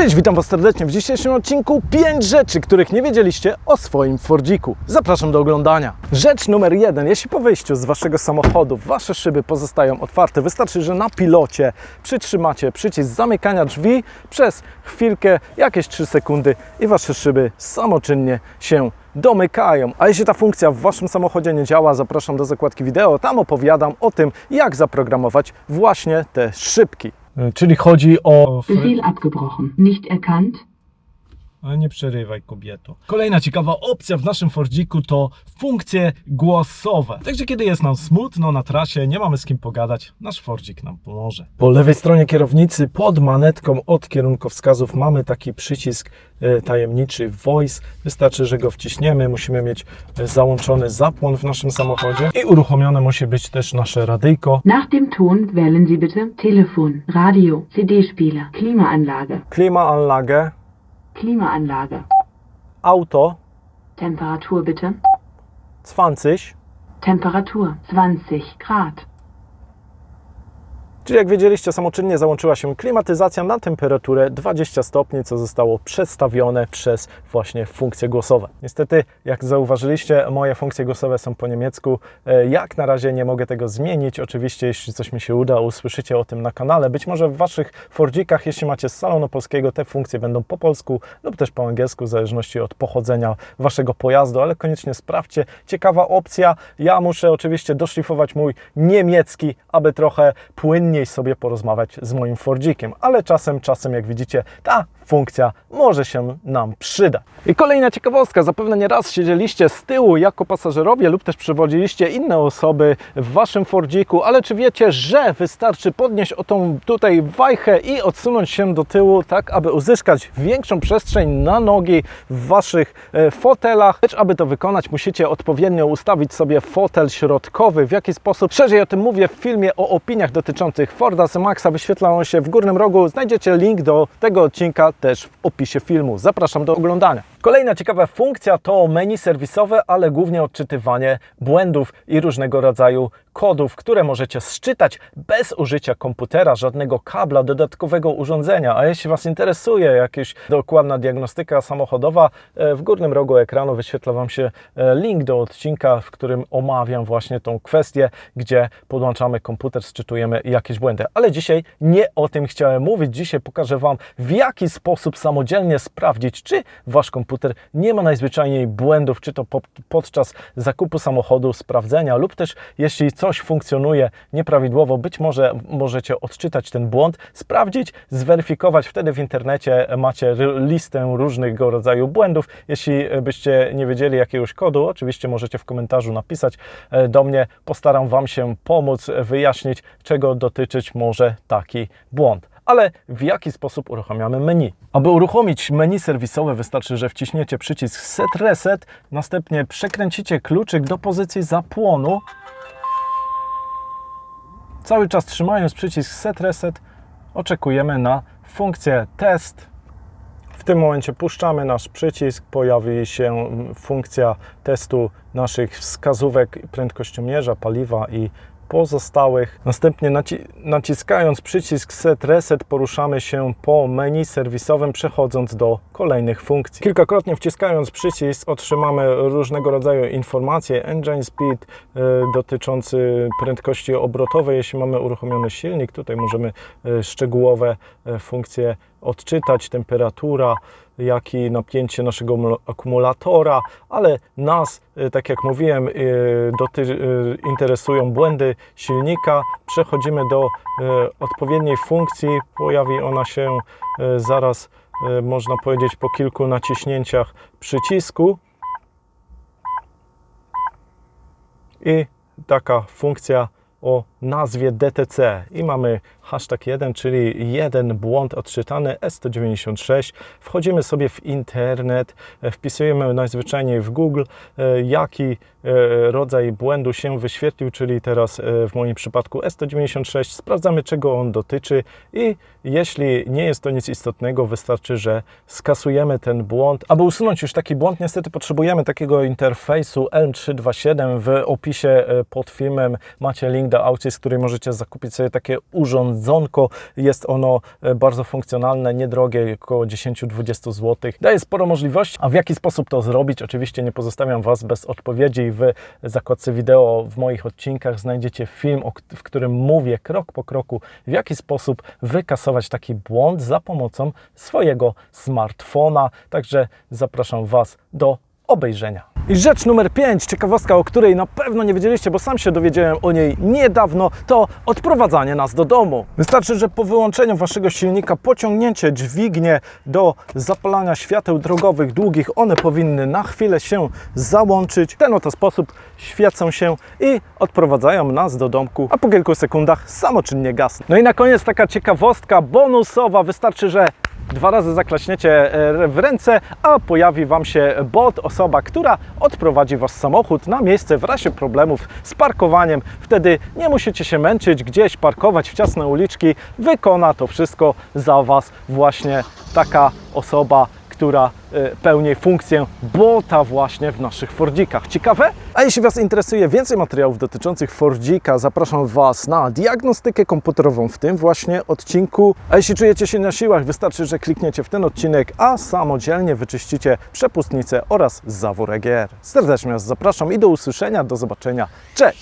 Cześć, witam Was serdecznie w dzisiejszym odcinku 5 rzeczy, których nie wiedzieliście o swoim Fordziku. Zapraszam do oglądania. Rzecz numer jeden. Jeśli po wyjściu z Waszego samochodu Wasze szyby pozostają otwarte, wystarczy, że na pilocie przytrzymacie przycisk zamykania drzwi przez chwilkę, jakieś 3 sekundy i Wasze szyby samoczynnie się domykają. A jeśli ta funkcja w Waszym samochodzie nie działa, zapraszam do zakładki wideo. Tam opowiadam o tym, jak zaprogramować właśnie te szybki. Czyli chodzi o Befehl abgebrochen. Nicht erkannt. Ale nie przerywaj kobieto. Kolejna ciekawa opcja w naszym Fordziku to funkcje głosowe. Także kiedy jest nam smutno na trasie, nie mamy z kim pogadać, nasz Fordzik nam pomoże. Po lewej stronie kierownicy pod manetką od kierunkowskazów mamy taki przycisk e, tajemniczy Voice. Wystarczy, że go wciśniemy. Musimy mieć e, załączony zapłon w naszym samochodzie i uruchomione musi być też nasze radyjko. Nach dem Ton wählen Sie bitte Telefon, Radio, CD-Spieler, Klimaanlage, Klimaanlage, Klimaanlage. auto, Temperatur bitte. 20. Temperatur 20 Grad. Czyli jak wiedzieliście, samoczynnie załączyła się klimatyzacja na temperaturę 20 stopni, co zostało przestawione przez właśnie funkcje głosowe. Niestety, jak zauważyliście, moje funkcje głosowe są po niemiecku. E, Jak na razie nie mogę tego zmienić. Oczywiście, jeśli coś mi się uda, usłyszycie o tym na kanale. Być może w Waszych Fordzikach, jeśli macie z salonu polskiego, te funkcje będą po polsku lub też po angielsku, w zależności od pochodzenia Waszego pojazdu, ale koniecznie sprawdźcie. Ciekawa opcja. Ja muszę oczywiście doszlifować mój niemiecki, aby trochę płynniej sobie porozmawiać z moim Fordzikiem, ale czasem, czasem, jak widzicie, ta funkcja może się nam przyda. I kolejna ciekawostka, zapewne nie raz siedzieliście z tyłu jako pasażerowie lub też przewodziliście inne osoby w waszym Fordziku, ale czy wiecie, że wystarczy podnieść o tą tutaj wajchę i odsunąć się do tyłu, tak aby uzyskać większą przestrzeń na nogi w waszych e, fotelach. Lecz aby to wykonać, musicie odpowiednio ustawić sobie fotel środkowy. W jaki sposób? Szerzej o tym mówię w filmie o opiniach dotyczących Forda C-Maxa. Wyświetla on się w górnym rogu. Znajdziecie link do tego odcinka też w opisie filmu. Zapraszam do oglądania. Kolejna ciekawa funkcja to menu serwisowe, ale głównie odczytywanie błędów i różnego rodzaju kodów, które możecie sczytać bez użycia komputera, żadnego kabla, dodatkowego urządzenia. A jeśli Was interesuje jakaś dokładna diagnostyka samochodowa, e, w górnym rogu ekranu wyświetla Wam się e, link do odcinka, w którym omawiam właśnie tą kwestię, gdzie podłączamy komputer, sczytujemy jakieś błędy. Ale dzisiaj nie o tym chciałem mówić. Dzisiaj pokażę Wam, w jaki sposób samodzielnie sprawdzić, czy Wasz komputer nie ma najzwyczajniej błędów, czy to po, podczas zakupu samochodu, sprawdzenia, lub też jeśli coś funkcjonuje nieprawidłowo, być może możecie odczytać ten błąd, sprawdzić, zweryfikować. Wtedy w internecie macie listę różnego rodzaju błędów. Jeśli byście nie wiedzieli jakiegoś kodu, oczywiście możecie w komentarzu napisać e, do mnie. Postaram Wam się pomóc, wyjaśnić, czego dotyczyć może taki błąd ale w jaki sposób uruchamiamy menu. Aby uruchomić menu serwisowe wystarczy, że wciśniecie przycisk Set Reset, następnie przekręcicie kluczyk do pozycji zapłonu. Cały czas trzymając przycisk Set Reset oczekujemy na funkcję test. W tym momencie puszczamy nasz przycisk, pojawi się funkcja testu naszych wskazówek prędkościomierza, paliwa i pozostałych. Następnie naci naciskając przycisk Set Reset poruszamy się po menu serwisowym, przechodząc do kolejnych funkcji. Kilkakrotnie wciskając przycisk otrzymamy różnego rodzaju informacje, engine speed y, dotyczący prędkości obrotowej, jeśli mamy uruchomiony silnik. Tutaj możemy y, szczegółowe y, funkcje odczytać, temperatura, jak i napięcie naszego mul- akumulatora, ale nas, y, tak jak mówiłem, y, y, interesują błędy silnika. Przechodzimy do odpowiedniej funkcji. Pojawi ona się zaraz, można powiedzieć, po kilku naciśnięciach przycisku. I taka funkcja o nazwie DTC i mamy hashtag 1, czyli jeden błąd odczytany S196. Wchodzimy sobie w internet, wpisujemy najzwyczajniej w Google, e, jaki e, rodzaj błędu się wyświetlił, czyli teraz e, w moim przypadku S196. Sprawdzamy, czego on dotyczy i jeśli nie jest to nic istotnego, wystarczy, że skasujemy ten błąd. Aby usunąć już taki błąd, niestety potrzebujemy takiego interfejsu L327. W opisie pod filmem macie link do aucji z której możecie zakupić sobie takie urządzonko. Jest ono e, bardzo funkcjonalne, niedrogie, około 10-20 zł. Daje sporo możliwości, a w jaki sposób to zrobić? Oczywiście nie pozostawiam Was bez odpowiedzi. W zakładce wideo w moich odcinkach znajdziecie film, w którym mówię krok po kroku, w jaki sposób wykasować taki błąd za pomocą swojego smartfona. Także zapraszam Was do obejrzenia. I rzecz numer 5, ciekawostka, o której na pewno nie wiedzieliście, bo sam się dowiedziałem o niej niedawno, to odprowadzanie nas do domu. Wystarczy, że po wyłączeniu waszego silnika pociągnięcie dźwignię do zapalania świateł drogowych długich, one powinny na chwilę się załączyć. W ten oto sposób świecą się i odprowadzają nas do domku, a po kilku sekundach samoczynnie gasną. No i na koniec taka ciekawostka bonusowa, wystarczy, że Dwa razy zaklaśniecie e, w ręce, a pojawi Wam się bot, osoba, która odprowadzi Wasz samochód na miejsce w razie problemów z parkowaniem. Wtedy nie musicie się męczyć, gdzieś parkować w ciasne uliczki. Wykona to wszystko za Was właśnie taka osoba, która e, pełni funkcję bota właśnie w naszych Fordzikach. Ciekawe? A jeśli Was interesuje więcej materiałów dotyczących Fordzika, zapraszam Was na diagnostykę komputerową w tym właśnie odcinku. A jeśli czujecie się na siłach, wystarczy, że klikniecie w ten odcinek, a samodzielnie wyczyścicie przepustnicę oraz zawór EGR. Serdecznie Was zapraszam i do usłyszenia, do zobaczenia. Cześć!